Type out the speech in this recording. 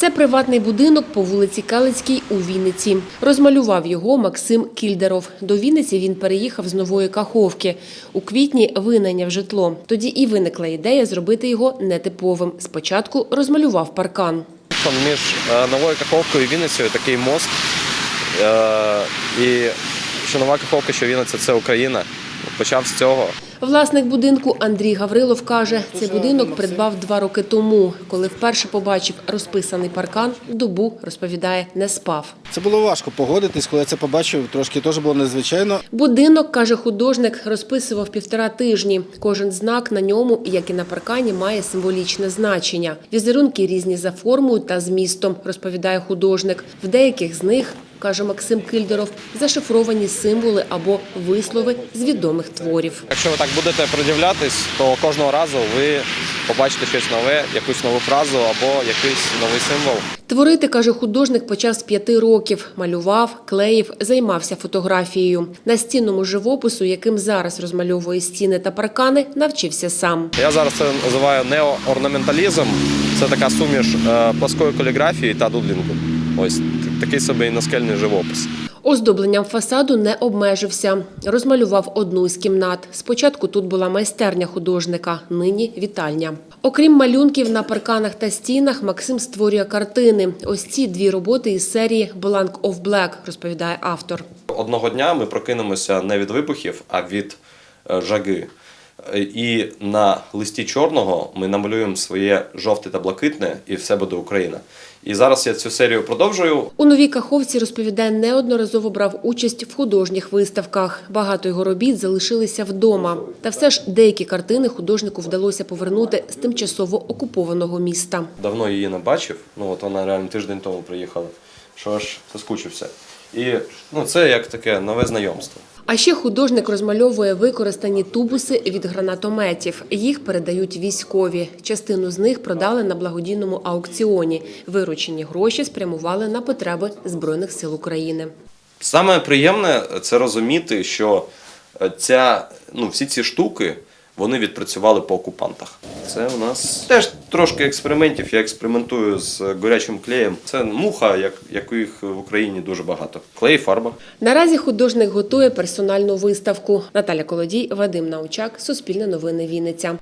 Це приватний будинок по вулиці Калицькій у Вінниці. Розмалював його Максим Кільдеров. До Вінниці він переїхав з Нової Каховки. У квітні винайняв житло. Тоді і виникла ідея зробити його нетиповим. Спочатку розмалював паркан. Там між е, Новою Каховкою і Вінницею такий мост. Е, І що Нова Каховка, що Вінниця це Україна. Почав з цього. Власник будинку Андрій Гаврилов каже, цей будинок придбав два роки тому. Коли вперше побачив розписаний паркан, добу, розповідає, не спав. Це було важко погодитись, коли я це побачив, трошки теж було незвичайно. Будинок, каже художник, розписував півтора тижні. Кожен знак на ньому, як і на паркані, має символічне значення. Візерунки різні за формою та змістом, розповідає художник. В деяких з них, каже Максим Кильдеров, зашифровані символи або вислови з відомих творів. Якщо ви так будете придивлятись, то кожного разу ви побачите щось нове, якусь нову фразу або якийсь новий символ. Творити, каже художник, почав з п'яти років. Малював, клеїв, займався фотографією. Настінному живопису, яким зараз розмальовує стіни та паркани, навчився сам. Я зараз це називаю неоорнаменталізм. Це така суміш е, плоскої каліграфії та дудлінгу. Ось такий собі і наскельний живопис. Оздобленням фасаду не обмежився. Розмалював одну з кімнат. Спочатку тут була майстерня художника, нині вітальня. Окрім малюнків на парканах та стінах, Максим створює картини. Ось ці дві роботи із серії «Blank of Black», розповідає автор. Одного дня ми прокинемося не від вибухів, а від е, жаги. Е, І на листі чорного ми намалюємо своє жовте та блакитне, і все буде Україна. І зараз я цю серію продовжую. У новій Каховці розповідає, неодноразово брав участь в художніх виставках. Багато його робіт залишилися вдома. Та все ж деякі картини художнику вдалося повернути з тимчасово окупованого міста. Давно її не бачив. Ну от вона реально тиждень тому приїхала. Що аж соскучився. І ну, це як таке нове знайомство. А ще художник розмальовує використані тубуси від гранатометів. Їх передають військові. Частину з них продали на благодійному аукціоні. Виручені гроші спрямували на потреби Збройних сил України. Саме приємне це розуміти, що е, ця, ну, всі ці штуки вони відпрацювали по окупантах. Це у нас теж трошки експериментів. Я експериментую з горячим клеєм. Це муха, як, яких в Україні дуже багато. Клей, фарба. Наразі художник готує персональну виставку. Наталя Колодій, Вадим Научак, Суспільне новини Вінниця.